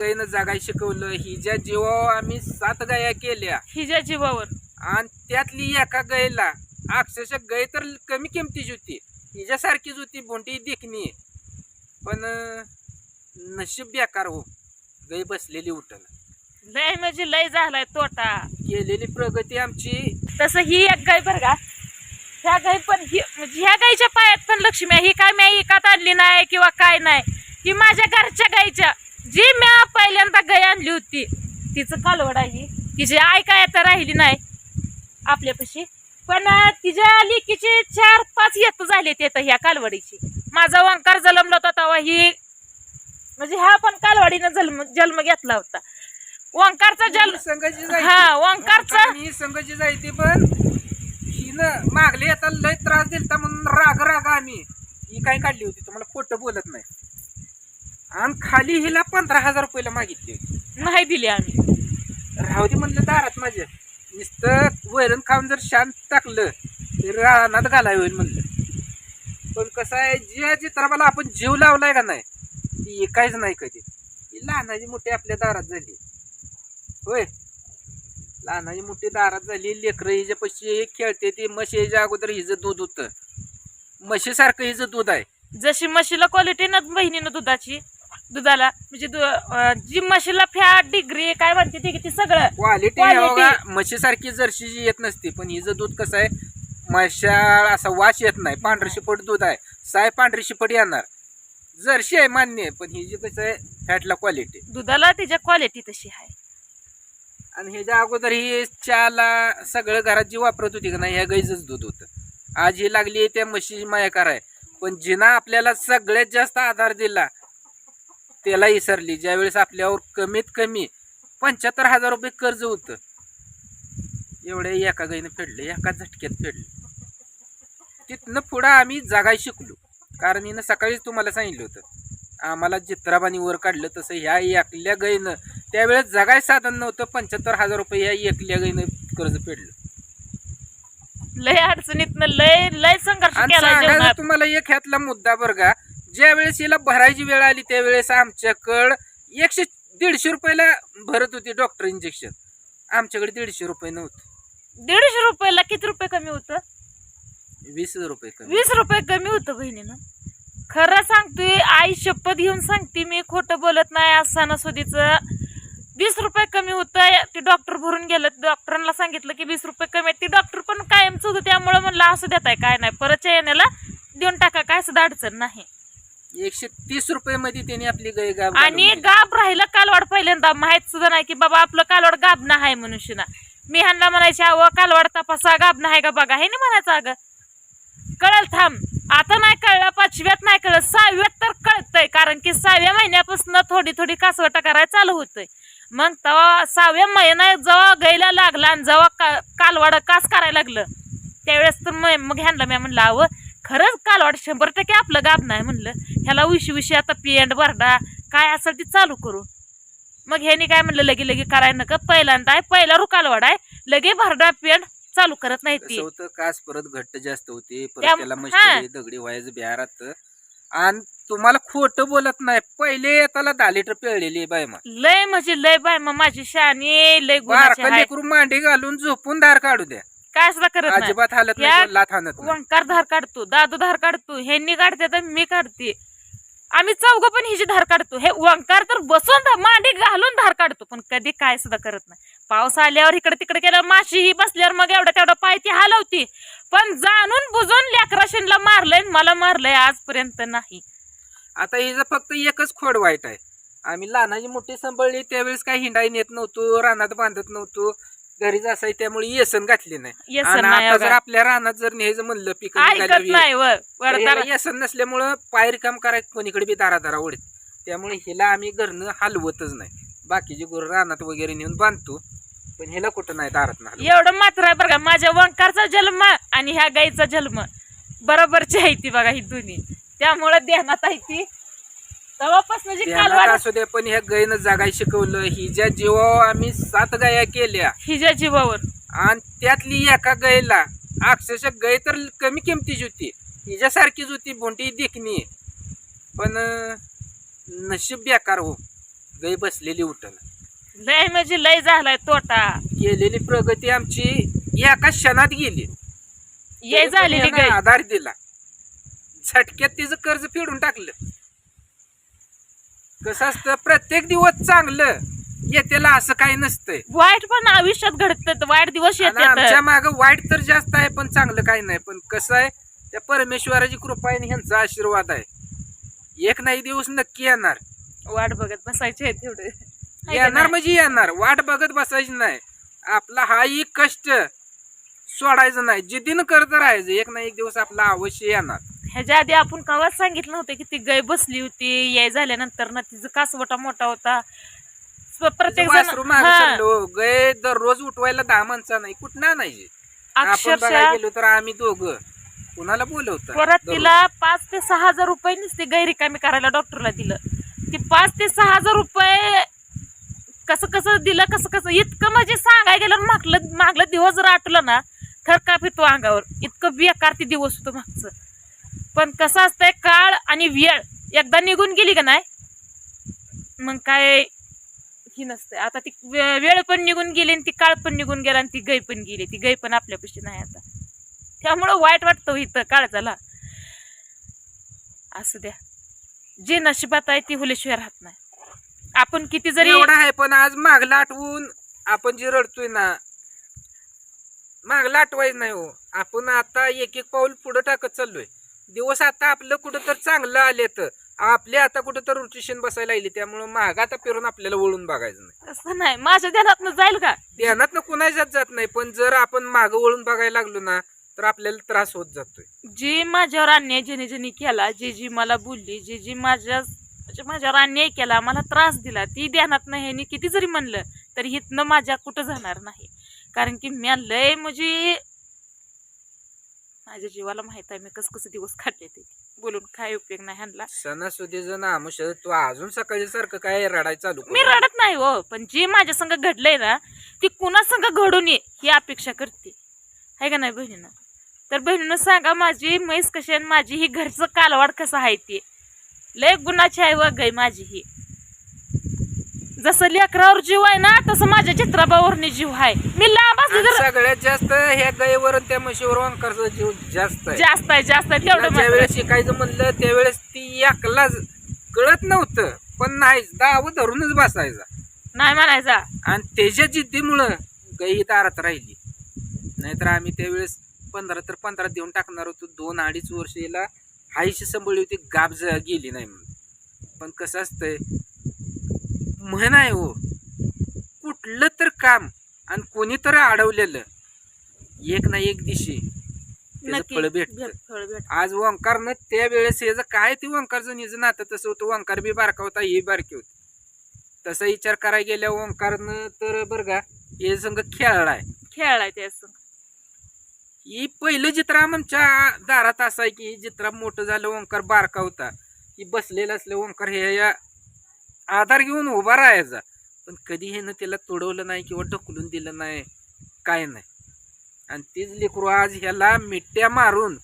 गायनं जागाय शिकवलं हिच्या जीवावर आम्ही सात गाया केल्या हिच्या जीवावर. आणि त्यातली एका गायला अक्षरशः गाय तर कमी किमतीची होती. हिच्यासारखीच होती भोंटी देखणी. पण नशीब बेकार हो गाय बसलेली उठल लय म्हणजे लय झालाय तोटा. केलेली प्रगती आमची. तसं ही एक गाय बरं का ह्या गाय पण ही म्हणजे ह्या गायच्या पायात पण लक्ष्मी आहे. ही काय मी एकात आणली नाही किंवा काय नाही. ही माझ्या घरच्या गायच्या. जी मी पहिल्यांदा गाय आणली होती तिचं कालवड आहे. तिची आई काय आता राहिली नाही आपल्यापाशी. पण तिच्या लेकीचे चार पाच येत झाले ते ह्या कालवडीची. माझा वंकार जलमला होता तेव्हा ही म्हणजे ह्या पण कालवाडीनं जन्म जन्म घेतला होता. वंकारचा जन्म संघाची हा, ओंकारचं- ही संघाची जायती पण हिनं मागले आता लय त्रास दिलता म्हणून राग राग आम्ही. ही काय काढली होती तुम्हाला खोटं बोलत नाही. आणि खाली हिला पंधरा हजार रुपयाला मागितली. नाही दिली आम्ही. राहू दे म्हणलं दारात माझ्या. नुसतं वैरण खाऊन जर शांत टाकलं तर रानात घालाय होईल म्हणलं. पण कसं आहे ज्या चित्राला आपण जीव लावलाय का नाही ती काहीच नाही कधी. ही लहानाची मोठी आपल्या दारात झाली. होय. लहानाची मोठी दारात झाली लेकरं हिच्या पशी खेळते ती म्हशी याच्या अगोदर हिचं दूध होतं. म्हशीसारखं हिचं दूध आहे. जशी म्हशीला क्वालिटी ना बहिणीनं दुधाची दुधाला. म्हणजे दु- जी म्हशीला फॅट डिग्री काय म्हणते ते ती सगळं. Quality Quality. म्हशीसारखी जर्शीची येत नसते पण हिचं दूध कसं आहे म्हशाळ असा वास येत नाही पांढरी शिपट दूध आहे. साय पांढरी शिपट येणार. जर्शी आहे मान्य आहे पण हिची कसं आहे फॅटला क्वालिटी दुधाला तिच्या क्वालिटी तशी आहे. आणि ह्याच्या अगोदर ही चहाला सगळं घरात जी वापरत होती का नाही ह्या गाईचंच दूध होतं. आज ही लागली त्या म्हशीची माया कराय पण जिना आपल्याला सगळ्यात जास्त आधार दिला त्याला विसरली ज्यावेळेस आपल्यावर कमीत कमी पंच्याहत्तर हजार रुपये कर्ज होतं एवढ्या एका गाईनं फेडलं एका झटक्यात फेडलं. तिथनं पुढं आम्ही जागाय शिकलो. कारण हिनं सकाळीच तुम्हाला सांगितलं होतं आम्हाला चित्राबानी वर काढलं तसं ह्या एकल्या गाईनं. त्यावेळेस जगाय साधन नव्हतं पंच्याहत्तर हजार रुपये ह्या एकल्या गाईनं कर्ज फेडलं. लय अडचणीतनं लय लय संघर्ष आणि केला सांगायचं जीवनात. तुम्हाला एक ह्यातला मुद्दा बरं का ज्या वेळेस हिला भरायची वेळ आली त्यावेळेस आमच्याकडं एकशे दीडशे रुपयाला भरत होती डॉक्टर इंजेक्शन आमच्याकडे दीडशे रुपये नव्हतं. दीडशे रुपयाला किती रुपये कमी होतं? वीस रुपये कमी. वीस रुपये कमी होतं बहिणीनं. खरं सांगतोय आई शपथ घेऊन सांगते मी खोटं बोलत नाही आज सणासुदीचं वीस रुपये कमी होतं ते डॉक्टर भरून गेलं. डॉक्टरांना सांगितलं की वीस रुपये कमी आहेत. ती डॉक्टर पण त्यामुळं म्हणलं असं देत आहे काय नाही. परतच्या येण्याला देऊन टाका काय सुद्धा अडचण नाही. एकशे तीस रुपये मध्ये त्यांनी आपली गाय गाव आणि घालून गाब राहिलं कालवाड पहिल्यांदा. माहीत सुद्धा नाही की बाबा आपलं कालवाड गाब नाही मनुष्यना. मी ह्यांना म्हणायचे अव कालवाड तपासा गाब नाही का बघा? हे नाही म्हणायचं अगं कळल थांब. आता नाही कळलं पाचव्यात नाही कळलं सहाव्यात तर कळतंय. कारण की सहाव्या महिन्यापासून थोडी थोडी कासवटा करायला चालू होतंय. मग तेव्हा सहाव्या महिन्यात जेव्हा गायला लागला आणि जेव्हा का कालवाड कास करायला लागलं त्यावेळेस तर मग मग ह्यांना मी म्हणलं अव खरंच कालवाड शंभर टक्के आपलं गाब नाही म्हणलं. ह्याला उशी उशी आता पेंड भरडा काय असेल ती चालू करू. मग ह्यानी काय म्हणलं लगे लगे करायला नका पहिल्यांदा आहे पहिला रुकालवाड आहे लगे भरडा पेंड चालू करत नाही ती. होतं कास परत घट्ट जास्त होते परत त्याला दगडी व्हायचं बिहारात. आणि तुम्हाला खोटं बोलत नाही पहिले येताला दहा लिटर पिळलेली बाय मग. लय म्हणजे लय बाय मग माझी शानी लय गुणाची बारका आहे लेकरू मांडी घालून झोपून धार काढू द्या. काय सुद्धा करत नाही. अजिबात हालत या- नाही लाथ हाणत नाही. वंकार धार काढतो दादू धार काढतो ह्यांनी काढते तर मी काढते. आम्ही चौघ पण हिची धार काढतो. हे वंकार तर बसून धा- मांडी घालून धार काढतो पण कधी काय सुद्धा करत नाही. पाऊस आल्यावर इकडे तिकडे गेल्यावर माशी ही बसल्यावर मग एवढा तेवढा पाय ती हलवती. पण जाणून बुजून लेकराशीनला मारलंय आणि मला मारलंय आजपर्यंत नाही. आता हिचं फक्त एकच खोड वाईट आहे. आम्ही लहानाची मोठी सांभाळली त्यावेळेस काही हिंडाई नेत नव्हतो रानात बांधत नव्हतो. घरीच असाय त्यामुळे येसन घातली नाही. येसन आणि नाही आता जर अगं. आपल्या रानात जर न्यायचं म्हणलं पीक ऐकत नाही वर. वर तर- येसन नसल्यामुळं पायर काम करायचं कोणीकडे बी दारा दारा ओढत. त्यामुळे हिला आम्ही घरनं हलवतच नाही. बाकीची गुरु रानात वगैरे नेऊन बांधतो. पण हिला कुठं नाही दारात ना एवढं मात्र आहे बरं का माझ्या वंकारचा जन्म आणि ह्या गाईचा जन्म. बरोबरची आहे ती बघा ही दोन्ही. त्यामुळे ध्यानात आहे ती. तेव्हापासून म्हणजे असू दे पण ह्या गायनं जागाय शिकवलं. हिच्या जीवावर आम्ही सात गाया केल्या हिच्या जीवावर. आणि त्यातली एका गायला अक्षरशः गाय तर कमी किमतीची होती. हिच्यासारखीच होती भोंटी देखणी. पण अं, नशीब बेकार हो गाय बसलेली उठण. लय म्हणजे लय झालाय तोटा. केलेली प्रगती आमची एका क्षणात गेली. ये झालेली तरी पण गाय यानं आधार दिला. झटक्यात तिचं कर्ज फेडून टाकलं. कसं असतं प्रत्येक दिवस चांगलं येतेला असं काही नसतंय. वाईट पण आयुष्यात घडतात वाईट दिवस आणि आमच्या येतात माग वाईट तर जास्त आहे पण चांगलं काही नाही. पण कसं आहे त्या परमेश्वराची कृपा आहे आणि ह्यांचा आशीर्वाद आहे. एक नाही दिवस नक्की येणार. वाट बघत बसायचे आहे तेवढे हाय का येणार नाही? म्हणजे येणार. वाट बघत बसायची नाही. आपला हा एक कष्ट सोडायचं नाही. जिद्दीनं करत राहायचं एक ना एक दिवस आपला अवश्य येणार. ह्याच्या आधी आपण कवाच सांगितलं नव्हतं की ती गाय बसली होती याय झाल्यानंतर ना तिचं कासवटा मोठा होता. प्रत्येक जण वासरू मागं हा, चाललो. गय दररोज उठवायला दहा माणसं नाही कुठं आणायचे आपण बघायला अक्षरशः गेलो तर आम्ही दोघं. कुणाला बोलवतं? परत. तिला पाच ते सहा हजार रुपये नुसते गैर रिकामी करायला डॉक्टरला दिलं. ती पाच ते सहा हजार रुपये कसं कसं दिलं कसं कसं इतकं म्हणजे सांगाय गेलं मागलं मागलं दिवस जर आठलं ना थर फिरतो अंगावर. इतकं बेकार ते दिवस होतो मागचं. पण कसं असतंय काळ आणि वेळ एकदा निघून गेली का नाही मग काय ही नसते आता ती वेळ पण निघून गेली आणि ती काळ पण निघून गेला आणि ती गै पण गेली. ती गै पण आपल्यापाशी नाही आता. त्यामुळं वाईट वाटतं हो इथं काळ झाला असू द्या. जे नशिबात आहे ती हुलेशिवाय राहत नाही. आपण किती जरी एवढा आहे पण आज मागला आठवून आपण जे रडतोय ना मागला आठवायचं नाही हो. आपण आता एक एक पाऊल पुढे टाकत चाललोय. दिवस आता आपलं कुठं तर चांगलं आले तर आपले आता कुठं तर रोटेशन बसायला लागली त्यामुळं माग आता फिरून आपल्याला वळून बघायचं नाही. असं नाही. माझ्या ध्यानात जाईल का? ध्यानात कुणाच्यात जात नाही पण जर आपण माग वळून बघायला लागलो ना तर आपल्याला त्रास होत जातोय. जी माझ्यावर अन्याय ज्याने ज्याने केला जे जी मला बोलली जे जी माझ्या म्हणजे माझ्यावर अन्याय केला मला त्रास दिला ती ध्यानात नाही किती जरी म्हणलं तरी हितनं माझ्या कुठं जाणार नाही. कारण की मी लय म्हणजे माझ्या जीवाला माहीत आहे मी कसं कसं दिवस काढले ते. बोलून काय उपयोग नाही ह्यांना. सणासुदी जण आमुष तू अजून सकाळच्या सारखं काय रडाय चालू मी? रडत नाही हो पण जे माझ्या संग घडलंय ना ती कुणा संग घडून ये ही अपेक्षा करते. आहे का नाही बहिणीनं? तर बहिणीनं सांगा माझी म्हैस कशी आहे आणि माझी ही घरचं कालवाड कसं आहे ते? लय गुणाची आहे व गाय माझी ही. जसं लेकरावर जीव आहे ना तसं माझ्या चित्राबावरनी जीव आहे. मी लांब असली आणि तर सगळ्यात जास्त ह्या गायीवर आणि त्या म्हशीवर अंकारचा जीव जास्त आहे. जास्त आहे जास्त आहे तेवढं ज्या मात्र. वेळेस शिकायचं म्हणलं त्यावेळेस ती एकलाच कळत नव्हतं पण नाही दाव धरूनच बसायचा. नाही म्हणायचा. आणि त्याच्या जिद्दीमुळं गाई दारात राहिली. नाहीतर आम्ही त्यावेळेस पंधरा तर पंधरा देऊन टाकणार होतो दोन अडीच वर्ष याला हायशी सांभाळली होती गाब ज- गेली नाही म्हणून. पण कसं असतंय म्हण आहे हो कुठलं तर काम आणि कोणी तर अडवलेलं. एक ना एक नक्की फळ भेट- आज ओंकारनं त्या वेळेस याचं काय ते ओंकारचं निजं नातं तसं होतं ओंकार बी बारका होता ही बारकी होती. तसा विचार करायला गेल्या ओंकारनं तर बरं का हे संघ खेळलाय खेळाय ते असं ही पहिलं चित्र आमच्या दारात असं आहे की हे चित्र मोठं झालं ओंकार बारका होता. की बसलेलं असलं ओंकार हे या आधार घेऊन उभा राहायचा. पण कधी हे त्याला तोडवलं नाही किंवा ढकलून दिलं नाही काय नाही. आणि तीच लेकरू आज ह्याला मिट्ट्या मारून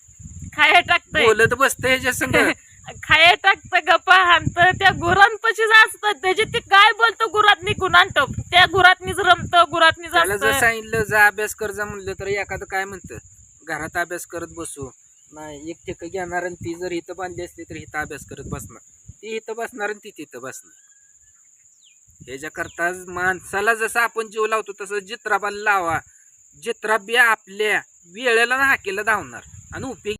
खाया टाकतंय. बोलत बसतं ह्याच्या संग. खाया टाकतं गप्पा हाणत. त्या गुरांपाशीच असतं त्याची ते काय बोलतो? गुरातनी गुणांट त्या गुरातनीच रमतं गुरातनीच त्याला जर असतं. सांगितलं जा अभ्यास कर जा म्हणलं तर एखादं काय म्हणतं? घरात अभ्यास करत बसू. नाही एक ठिकाण घेणार आणि ती जर इथं बांधली असली तर इथं अभ्यास करत बसणार. ती इथं बसणार आणि ती तिथं बसणार. ह्याच्याकरता माणसाला जसं आपण जीव लावतो तसं जित्राबाला लावा. जित्राबी आपल्या वेळेला हाकेला धावणार. आणि उपयोग